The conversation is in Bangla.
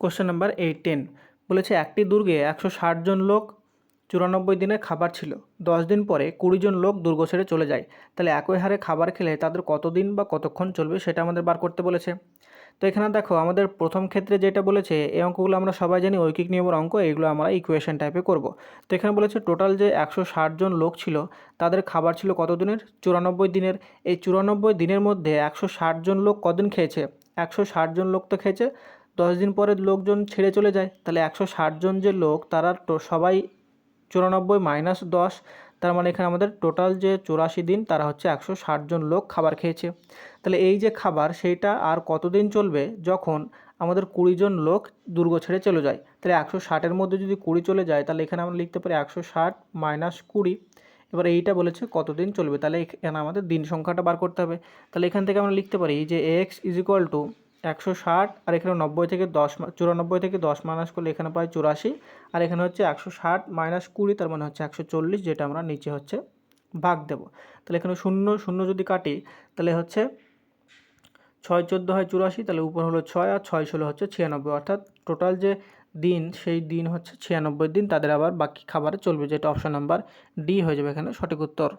কোশ্চেন নাম্বার এইটিন বলেছে, একটি দুর্গে একশো ষাট জন লোক চুরানব্বই দিনের খাবার ছিল। দশ দিন পরে কুড়ি জন লোক দুর্গ ছেড়ে চলে যায়। তাহলে একই হারে খাবার খেলে তাদের কতদিন বা কতক্ষণ চলবে সেটা আমাদের বার করতে বলেছে। তো এখানে দেখো, আমাদের প্রথম ক্ষেত্রে যেটা বলেছে, এই অঙ্কগুলো আমরা সবাই জানি, ঐকিক নিয়মের অঙ্ক, এগুলো আমরা ইকুয়েশন টাইপে করব। তো এখানে বলেছে টোটাল যে একশো ষাট জন লোক ছিল, তাদের খাবার ছিল কত দিনের চুরানব্বই দিনের। এই চুরানব্বই দিনের মধ্যে একশো ষাট জন লোক কদিন খেয়েছে? একশো ষাট জন লোক তো খেয়েছে। দশ দিন পরে লোকজন ছেড়ে চলে যায়। তাহলে একশো ষাট জন যে লোক, তারা সবাই চুরানব্বই মাইনাস দশ, তার মানে এখানে আমাদের টোটাল যে চুরাশি দিন, তারা হচ্ছে একশো ষাট জন লোক খাবার খেয়েছে। তাহলে এই যে খাবার, সেইটা আর কতদিন চলবে যখন আমাদের কুড়ি জন লোক দুর্গ ছেড়ে চলে যায়? তাহলে একশো ষাটের মধ্যে যদি কুড়ি চলে যায়, তাহলে এখানে আমরা লিখতে পারি একশো ষাট মাইনাস কুড়ি। এবার এইটা বলেছে কতদিন চলবে? তাহলে এখানে আমাদের দিন সংখ্যাটা বার করতে হবে। তাহলে এখান থেকে আমরা লিখতে পারি যে এক্স ইজ ইকুয়াল টু একশো ষাট, আর এখানে নব্বই থেকে দশ চুরানব্বই থেকে দশ মাইনাস করলে এখানে পাই চুরাশি, আর এখানে হচ্ছে একশো ষাট মাইনাস কুড়ি, তার মানে হচ্ছে একশো চল্লিশ, যেটা আমরা নিচে হচ্ছে ভাগ দেবো। তাহলে এখানে শূন্য শূন্য যদি কাটি, তাহলে হচ্ছে ছয় চোদ্দ হয় চুরাশি, তাহলে উপর হলো ছয়, আর ছয় ষোলো হচ্ছে ছিয়ানব্বই। অর্থাৎ টোটাল যে দিন, সেই দিন হচ্ছে ছিয়ানব্বই দিন, তাদের আবার বাকি খাবারে চলবে, যেটা অপশন নাম্বার ডি হয়ে যাবে এখানে সঠিক উত্তর।